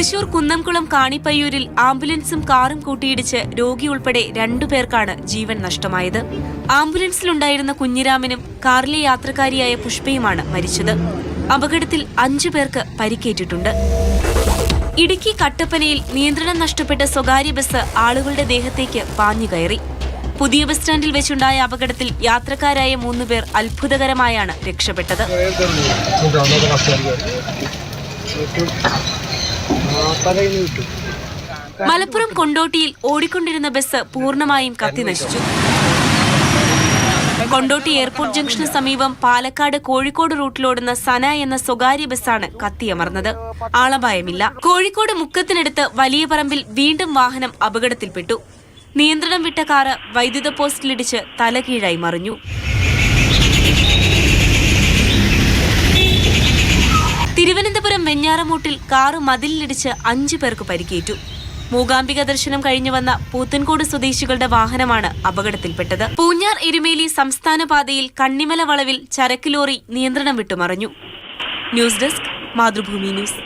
തൃശൂർ കുന്നംകുളം കാണിപ്പയ്യൂരിൽ ആംബുലൻസും കാറും കൂട്ടിയിടിച്ച് രോഗി ഉൾപ്പെടെ രണ്ടുപേർക്കാണ് ജീവൻ നഷ്ടമായത്. ആംബുലൻസിലുണ്ടായിരുന്ന കുഞ്ഞിരാമനും കാറിലെ യാത്രക്കാരിയായ പുഷ്പയുമാണ് മരിച്ചത്. അപകടത്തിൽ അഞ്ചു പേർക്ക് പരിക്കേറ്റിട്ടുണ്ട്. ഇടുക്കി കട്ടപ്പനയിൽ നിയന്ത്രണം നഷ്ടപ്പെട്ട സ്വകാര്യ ബസ് ആളുകളുടെ ദേഹത്തേക്ക് പാഞ്ഞു കയറി. പുതിയ ബസ് സ്റ്റാൻഡിൽ വെച്ചുണ്ടായ അപകടത്തിൽ യാത്രക്കാരായ മൂന്നുപേർ അത്ഭുതകരമായാണ് രക്ഷപ്പെട്ടത്. മലപ്പുറം കൊണ്ടോട്ടിയിൽ ഓടിക്കൊണ്ടിരുന്ന ബസ് പൂർണമായും കത്തിനശിച്ചു കൊണ്ടോട്ടി എയർപോർട്ട് ജംഗ്ഷന് സമീപം പാലക്കാട് കോഴിക്കോട് റൂട്ടിലോടുന്ന സന എന്ന സ്വകാര്യ ബസ്സാണ് കത്തിയമർന്നത്. ആളപായമില്ല. കോഴിക്കോട് മുക്കത്തിനടുത്ത് വലിയ പറമ്പിൽ വീണ്ടും വാഹനം അപകടത്തിൽപ്പെട്ടു. നിയന്ത്രണം വിട്ട കാറ് വൈദ്യുത പോസ്റ്റിലിടിച്ച് തലകീഴായി മറിഞ്ഞു. വെഞ്ഞാറമൂട്ടിൽ കാറ് മതിലിലിടിച്ച് അഞ്ചു പേർക്ക് പരിക്കേറ്റു. മൂകാംബിക ദർശനം കഴിഞ്ഞു വന്ന പൂത്തൻകോട് സ്വദേശികളുടെ വാഹനമാണ് അപകടത്തിൽപ്പെട്ടത്. പൂഞ്ഞാർ എരുമേലി സംസ്ഥാന പാതയിൽ കണ്ണിമല വളവിൽ ചരക്ക് ലോറി നിയന്ത്രണം വിട്ടുമറിഞ്ഞു. News desk Mathrubhumi news.